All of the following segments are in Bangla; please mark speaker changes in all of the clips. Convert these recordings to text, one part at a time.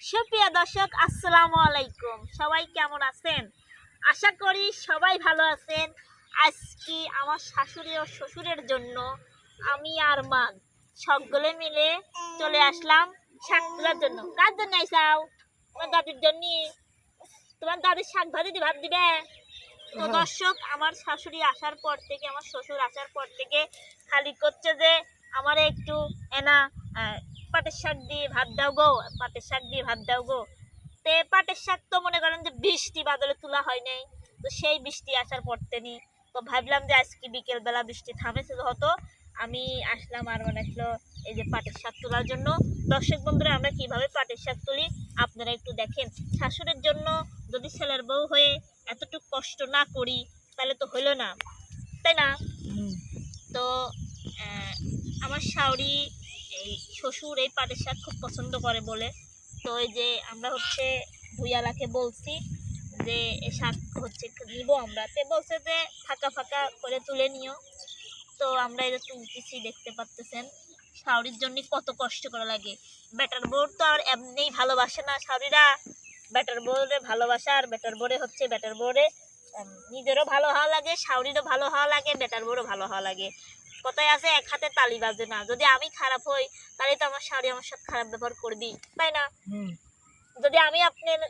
Speaker 1: সুপ্রিয় দর্শক আসসালামু আলাইকুম। সবাই কেমন আছেন? আশা করি সবাই ভালো আছেন। আজকে আমার শাশুড়ি ও শ্বশুরের জন্য আমি আর মা সকলে মিলে চলে আসলাম শাক তোলার জন্য। কার জন্য আইসাও? তোমার দাদির জন্য। তোমার দাদির শাক ভাজি ভাত দিবে? তো দর্শক আমার শাশুড়ি আসার পর থেকে আমার শ্বশুর আসার পর থেকে খালি করছে যে আমার একটু এনা পাটের শাক দিয়ে ভাত দাও গো পাটের শাক দিয়ে ভাত দাও গো। তে পাটের শাক তো মনে করেন যে বৃষ্টি বাদলে তোলা হয় নাই তো সেই বৃষ্টি আসার পর তেনি তো ভাবলাম যে আজকে বিকেলবেলা বৃষ্টি থামেছে হতো আমি আসলাম আর মনে হলো এই যে পাটের শাক তোলার জন্য। দর্শক বন্ধুরা আমরা কীভাবে পাটের শাক তুলি আপনারা একটু দেখেন। শাশুড়ির জন্য যদি ছেলের বউ হয়ে এতটুকু কষ্ট না করি তাহলে তো হলো না তাই না? তো আমার শাওরি শ্বশুর এই পাটের শাক খুব পছন্দ করে বলে। তো এই যে আমরা হচ্ছে ভুইয়ালাকে বলছি যে এই শাক হচ্ছে নিব আমরা। তে বলছে যে, ফাঁকা ফাঁকা করে তুলে নিও। তো আমরা এই যে তুলতেছি, দেখতে পাচ্তেছেন শাওরির জন্য কত কষ্ট করা লাগে। ব্যাটার বোর্ড তো আর এমনিই ভালোবাসে না শাওরিরা। ব্যাটার বোর্ডে ভালোবাসা আর বেটার বোর্ডে হচ্ছে ব্যাটার বোর্ডে নিজেরও ভালো হওয়া লাগে, শাওরিরও ভালো হওয়া লাগে ব্যাটার বোরও ভালো হওয়া লাগে। কথায় আছে এক হাতে তালি বাজে না। যদি আমি খারাপ হই তাহলে তো আমার শাড়ি আমার সাথে খারাপ ব্যবহার করবি তাই না? যদি আমি আপনার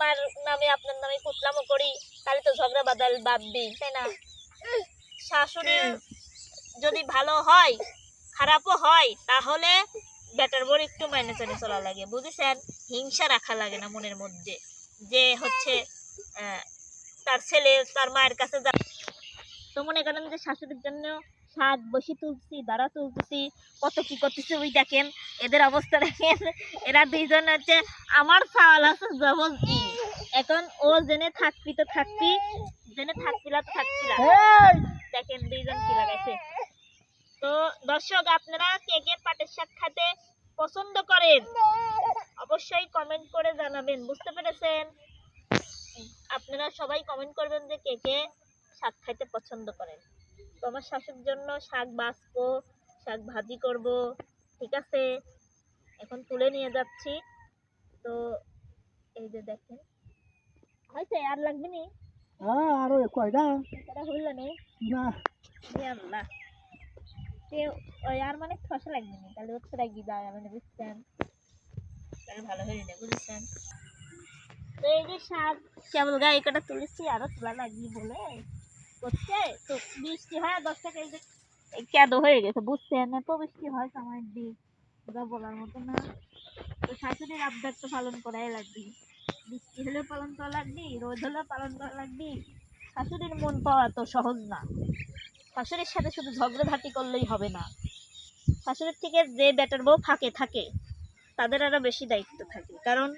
Speaker 1: মার নামে আপনার নামে কুতলামো করি তাহলে তো ঝগড়া বাদাল বাঁধবি তাই না? শাশুড়ির যদি ভালো হয় খারাপও হয় তাহলে বেটার বড় একটু মাইনে চানে চলা লাগে বুঝেছেন? হিংসা রাখা লাগে না মনের মধ্যে। যে হচ্ছে তার ছেলে তার মায়ের কাছে যা তো মনে করেন যে শাশুড়ির জন্য শাক বসি তুলছি দাঁড়া তুলতেছি কত কি করতেছি ওই দেখেন এদের অবস্থা দেখেন এরা দুইজন হচ্ছে আমার চাওয়াল আছে জবল এখন ও জেনে থাকবি তো থাকবি জেনে থাকবিলা তো থাকবিলা দেখেন দুইজন কি লাগাইছে। তো দর্শক আপনারা কে কে পাটের শাক খেতে পছন্দ করেন? অবশ্যই কমেন্ট করে জানাবেন বুঝতে পেরেছেন? আপনারা সবাই কমেন্ট করবেন যে কে কে শাক খাইতে পছন্দ করেন। তো আমার শাশুর জন্য শাক বাঁচবো শাক ভাজি করব ঠিক আছে? এখন তুলে নিয়ে যাচ্ছি। তো এই যে দেখেন হয়েছে আর লাগবে নি?
Speaker 2: হ্যাঁ আরও কয়টা?
Speaker 1: এটা হইল নি? আল্লাহ। ওই আর মানে খসা লাগবে না তাহলে হচ্ছে রাগি যায় মানে বুঝছেন? তাহলে ভালো হয়ে না বুঝছেন? তো এই যে শাক কেবল গায়ে কটা তুলেছি আরও তোলা লাগবে বলে। করছে, তো বৃষ্টি হয় দশ টাকা এই হয়ে গেছে। বুঝছেন এত বৃষ্টি হয় সময় দিক, ওটা বলার মতো না। তো শাশুড়ির আবদার তো পালন করাই লাগবে। বৃষ্টি হলেও পালন করা লাগবে, রোদ হলেও পালন করা লাগবে। শাশুড়ির মন পাওয়া তো সহজ না। শাশুড়ির সাথে শুধু ঝগড়াঝাটি করলেই হবে না। শাশুড়ির থেকে যে বেটার বউ ফাঁকে থাকে, তাদের আরও বেশি দায়িত্ব থাকে। কারণ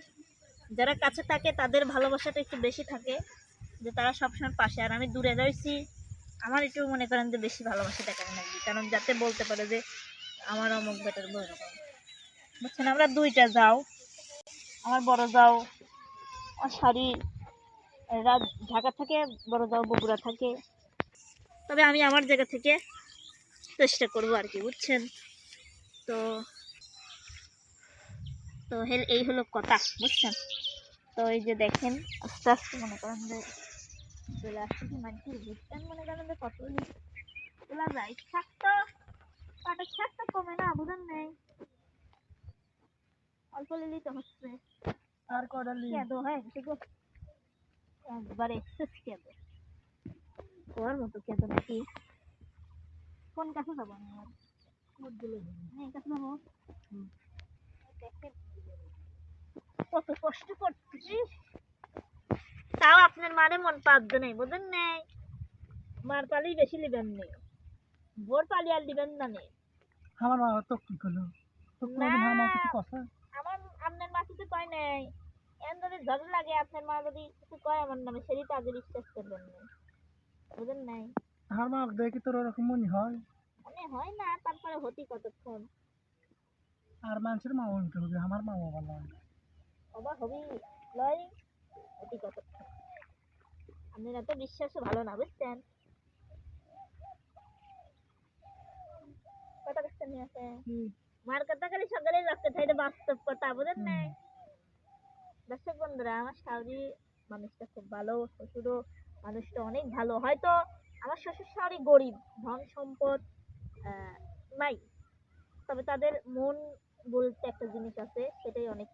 Speaker 1: যারা কাছে থাকে, তাদের ভালোবাসাটা একটু বেশি থাকে। যে তারা সবসময় পাশে। আর আমি দূরে রয়েছি। আমার একটু মনে করেন যে বেশি ভালোবাসা দেখানো লাগবে কারণ যাতে বলতে পারে যে আমার অমুক বেটার এরকম। বুঝছেন? আমরা দুইটা যাও। আমার বড় যাও। আমার শাড়ি। এরা ঢাকা থাকে, বড় যাও বগুড়া থাকে। তবে আমি আমার জায়গা থেকে চেষ্টা করব আর কি, বুঝছেন? তো তো এই হলো কথা, বুঝছেন? তো এই যে দেখেন, আস্তে আস্তে মনে করেন যে চলে আসছে কি মানে কি বুঝছেন মনে করেন যে কত তোলা যায়? শাক পাটের শাক কমে না বুঝেন নেই? অল্প লিলি তো হচ্ছে।
Speaker 2: আর কয়টা লি
Speaker 1: কেঁদো হয়ে গেছে গো। একবারে এক্সেস কেঁদো। তোমার মতো কেঁদো নাকি? কোন কাছে যাব আমি? আর হ্যাঁ কাছে যাব? কত কষ্ট করতেছি তাও আপনার মারে মন পাদ্য নেই বুঝেন নেই? মার পালি বেশি লিবেন নেই ভোর পালি আর লিবেন না নেই
Speaker 2: আমার মা তো কি করল? আমার
Speaker 1: আপনার মা কিছু কয় নাই? এমন যদি ঝগড়া লাগে আপনার মা যদি কিছু কয় আমার নামে সেটি তো আগে বিশ্বাস করবেন না। বুঝেন নাই?
Speaker 2: আমার মা দেখি তোর ওরকম মনে হয়?
Speaker 1: মানে হয় না তারপরে হতি কতক্ষণ?
Speaker 2: আর মানুষের মা হইতে হবে আমার মা ভালো হয়।
Speaker 1: অবাক হবি? লয়। আপনার এত বিশ্বাসও ভালো না বুঝছেন? কথা মার কথা খালি সকালে লাগতে থাকে বাস্তব কথা বুঝেন নাই? দর্শক বন্ধুরা আমার শাওরি মানুষটা খুব ভালো শ্বশুরও মানুষটা অনেক ভালো। হয়তো আমার শ্বশুর শাওরি গরিব ধন সম্পদ আহ, নাই। তবে তাদের মন বলতে একটা জিনিস আছে সেটাই অনেক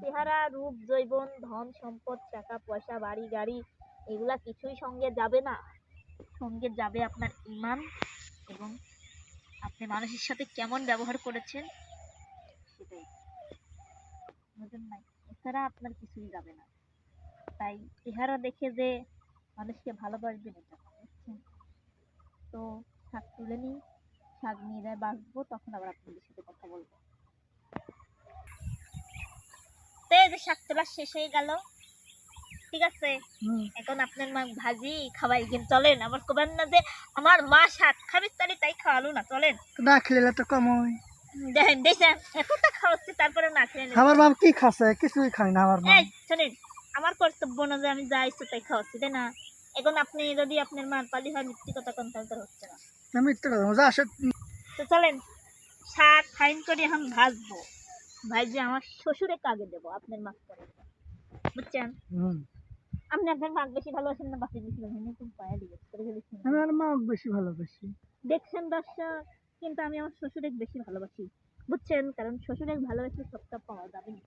Speaker 1: চেহারা, রূপ জৈবন ধন, সম্পদ, টাকা, পয়সা, বাড়ি, গাড়ি, এগুলা কিছুই সঙ্গে যাবে না। সঙ্গে যাবে আপনার ইমান এবং আপনি মানুষের সাথে কেমন ব্যবহার করেছেন সেটাই। এছাড়া আপনার কিছুই যাবে না। তাই চেহারা দেখে যে মানুষকে ভালোবাসবেন এটা তো শাক তুলে নিই শাক নিয়ে বাঁচবো, তখন আবার আপনাদের সাথে কথা বলব। তো এই যে শাক তোলা শেষ হয়ে গেল। ঠিক আছে? এখন আপনার মা ভাজি খাওয়াই গেন চলেন আবার কবেন না যে আমার মা শাক খাবি তাহলে তাই খাওয়ালো না চলেন।
Speaker 2: না খেলে তো কম হয়।
Speaker 1: দেখেন দেখছেন এতটা খাওয়াচ্ছি তারপরে না খেয়ে নেবেন।
Speaker 2: আমার বাপ কি খাচ্ছে? কিছুই খাই না আমার মা।
Speaker 1: এই শোনেন আমার কর্তব্য না যে আমি যা ইচ্ছে তাই খাওয়াচ্ছি তাই না? এখন আপনি যদি আপনার মার পালি হয় মিথ্যে কথা কোন তাহলে হচ্ছে না।
Speaker 2: আমি তো যা আসে
Speaker 1: তো চলেন শাক ফাইন করে এখন ভাজবো। ভাজে আমার শ্বশুরে কাগে দেবো আপনার মাছ করে বুঝছেন? আপনি আপনার মাছ বেশি ভালোবাসেন না বাকি বেশি ভালোবাসেন খুব পায়া দিবে করে ফেলেছেন
Speaker 2: আমি আমার মা বেশি ভালোবাসি।
Speaker 1: দেখছেন দর্শক কিন্তু আমি আমার শ্বশুরে বেশি ভালোবাসি। বুঝছেন? কারণ শ্বশুরে ভালোবাসি সবটা পাওয়া যাবে না।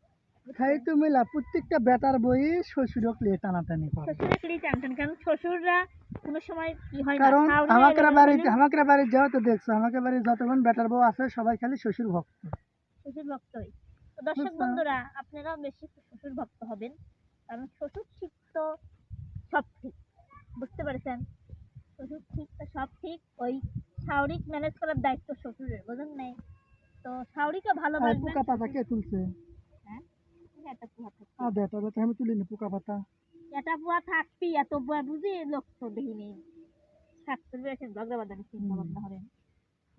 Speaker 2: খাই তো মেলা প্রত্যেকটা বেটার বই শ্বশুরক লিয়ে টানাটানি করে।
Speaker 1: শ্বশুরে কিলি টানতেন কারণ শ্বশুররা কোনো সময় কি হয় না
Speaker 2: কারণ আমাকে
Speaker 1: বলে
Speaker 2: আমাকে বাড়িতে যাও তো দেখছ আমাকে বাড়িতে যতক্ষণ বেটার বউ আছে সবাই খালি শ্বশুর ভক্ত।
Speaker 1: শ্বশুর ভক্ত হই তো দর্শক বন্ধুরা আপনারাও বেশি শ্বশুর ভক্ত হবেন কারণ শ্বশুর ঠিক তো সব ঠিক বুঝতে পেরেছেন? শ্বশুর ঠিক তো সব ঠিক ওই শাওরিক ম্যানেজ করার দায়িত্ব শ্বশুরের বুঝেন নাই? তো শাওরিকে ভালোবাসবেন
Speaker 2: পোকা পাতা কে তুলছে?
Speaker 1: হ্যাঁ? এটা পুয়া থাকবে
Speaker 2: আর বেটা বেটা আমি তুলিনি পোকা পাতা।
Speaker 1: এটা বুয়া থাকবি এত বুয়া বুঝি লোক তো দেখিনি। থাকতে পেরেছেন ঝগড়া বাঁধানি চিন্তা ভাবনা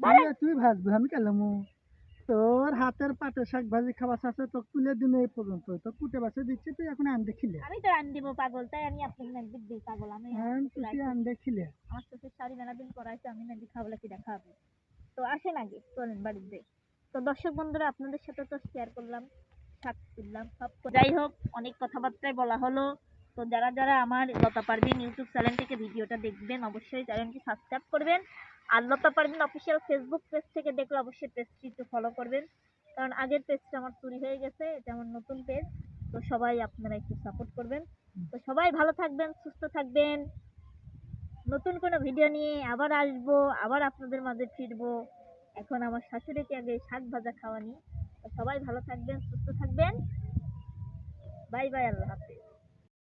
Speaker 2: তুই- তুই ভাজবি আমি কেলাম তোর হাতের পাটে শাক ভাজি খাওয়া আছে তো তুলে দিন এই পর্যন্ত। তো কুটে বাসে দিচ্ছি তুই এখন আনতে খিলে।
Speaker 1: আমি তো রান দিব পাগল তাই আমি আপনাকে একদিক দিই পাগল। আমি
Speaker 2: হ্যাঁ তুই আনতে খিলে।
Speaker 1: আমার শ্বশুর শাড়ি মেলা দিন করাইছে আমি নাকি খাবলে কি দেখা হবে? তো আসেন আগে চলেন বাড়িতে। তো দর্শক বন্ধুরা আপনাদের সাথে তো শেয়ার করলাম শাক তুললাম সব যাই হোক অনেক কথাবার্তায় বলা হলো। তো যারা যারা আমার লতা পারবিন ইউটিউব চ্যানেল থেকে ভিডিওটা দেখবেন অবশ্যই চ্যানেলটি সাবস্ক্রাইব করবেন। আর Lata Parbin official Facebook page থেকে দেখলে অবশ্যই পেজটি একটু ফলো করবেন। কারণ আগের পেজটা আমার চুরি হয়ে গেছে, এটা আমার নতুন পেজ তো সবাই আপনারা একটু সাপোর্ট করবেন। তো সবাই ভালো থাকবেন, সুস্থ থাকবেন। নতুন কোনো ভিডিও নিয়ে আবার আসব, আবার আপনাদের মাঝে ফিরবো। এখন আমার শাশুড়িকে আগে শাক ভাজা খাওয়ানি। সবাই ভালো থাকবেন, সুস্থ থাকবেন। বাই বাই, আল্লাহ হাফিজ।